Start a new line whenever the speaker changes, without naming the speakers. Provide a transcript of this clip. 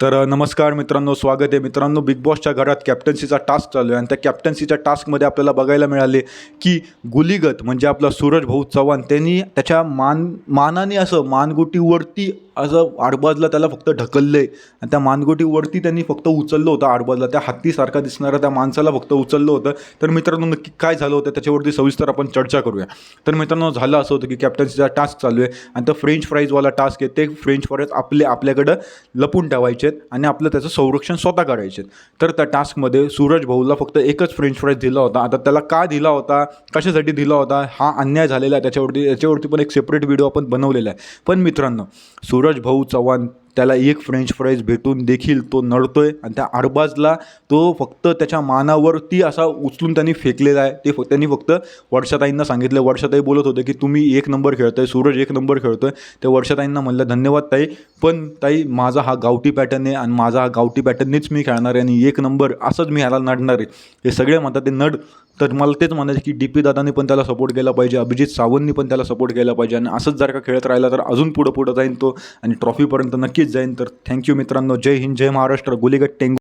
तर नमस्कार मित्रांनो स्वागत आहे. मित्रांनो बिग बॉसच्या घरात कॅप्टन्सीचा टास्क चालू आहे. आणि त्या कॅप्टन्सीच्या टास्कमध्ये आपल्याला बघायला मिळाले की गुलिगत म्हणजे आपला सूरज भाऊ चव्हाण त्यांनी त्याच्या मान मानाने असं मानगुटीवरती असं आडबाजला त्याला फक्त ढकललं आहे आणि त्या मानगोटीवरती त्यांनी फक्त उचललं होतं आडबाजला. त्या हत्तीसारखा दिसणाऱ्या त्या माणसाला फक्त उचललं होतं. तर मित्रांनो नक्की काय झालं होतं त्याच्यावरती सविस्तर आपण चर्चा करूया. तर मित्रांनो झालं असं होतं की कॅप्टन्सीचा टास्क चालू आहे. आणि तो फ्रेंच फ्राईजवाला टास्क आहे. ते फ्रेंच फ्राईज आपले आपल्याकडं लपून ठेवायचे आहेत आणि आपलं त्याचं संरक्षण स्वतः करायचे आहेत. तर त्या टास्कमध्ये सूरज भाऊला फक्त एकच फ्रेंच फ्राईज दिला होता. आता त्याला का दिला होता? कशासाठी दिला होता? हा अन्याय झालेला आहे. त्याच्यावरती याच्यावरती पण एक सेपरेट व्हिडिओ आपण बनवलेला आहे. पण मित्रांनो सूरज सूरज भाऊ चव्हाण त्याला एक फ्रेंच फ्राईज भेटून देखील तो नडतोय आणि त्या आडबाजला तो फक्त त्याच्या मानावरती असा उचलून त्यांनी फेकलेला आहे. ते फक्त त्यांनी फक्त वर्षाताईंना सांगितलं. वर्षाताई बोलत होते की तुम्ही एक नंबर खेळतोय सूरज एक नंबर खेळतोय. ते वर्षाताईंना म्हणलं धन्यवाद ताई पण ताई माझा हा गावठी पॅटर्न आहे आणि माझा हा गावठी पॅटर्ननेच मी खेळणार आहे आणि एक नंबर असंच मी ह्याला नडणार आहे. हे सगळे म्हणतात ते नड. तर मला तेच म्हणायचं की डी पी दादांनी पण त्याला सपोर्ट केला पाहिजे अभिजित सावंतनी पण त्याला सपोर्ट केला पाहिजे आणि असंच जर का खेळत राहिला तर अजून पुढं पुढं जाईन तो आणि ट्रॉफीपर्यंत नक्कीच जाईन. तर थँक्यू मित्रांनो. जय हिंद जय महाराष्ट्र. गुलीगट टेंगू.